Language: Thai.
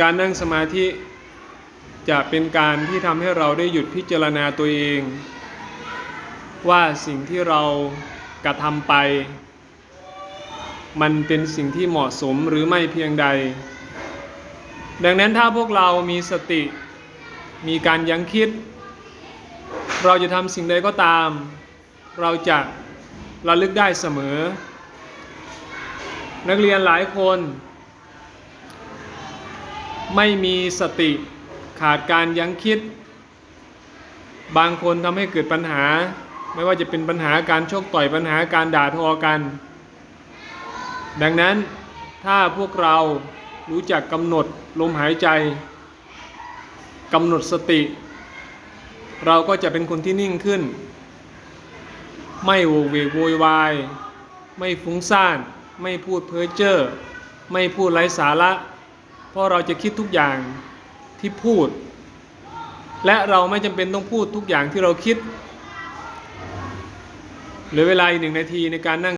การนั่งสมาธิจะเป็นการที่ทำให้เราได้หยุดพิจารณาตัวเอง ว่าสิ่งที่เรากระทำไป มันเป็นสิ่งที่เหมาะสมหรือไม่เพียงใด ดังนั้นถ้าพวกเรามีสติ มีการยังคิด เราจะทำสิ่งใดก็ตาม เราจะระลึกได้เสมอ นักเรียนหลายคน ไม่มีสติขาดการยั้งคิด บางคนทำให้เกิดปัญหา ไม่ว่าจะเป็นปัญหาการชกต่อยปัญหาการด่าทอกัน ดังนั้นถ้าพวกเรารู้จักกำหนดลมหายใจกำหนดสติ เราก็จะเป็นคนที่นิ่งขึ้น ไม่โวเวกโวยวาย ไม่ฟุ้งซ่าน ไม่พูดเพ้อเจ้อไม่พูดไร้สาระ เพราะเราจะคิดทุกอย่างที่พูด และเราไม่จำเป็นต้องพูดทุกอย่างที่เราคิด เหลือเวลาอีกหนึ่งนาทีในการนั่ง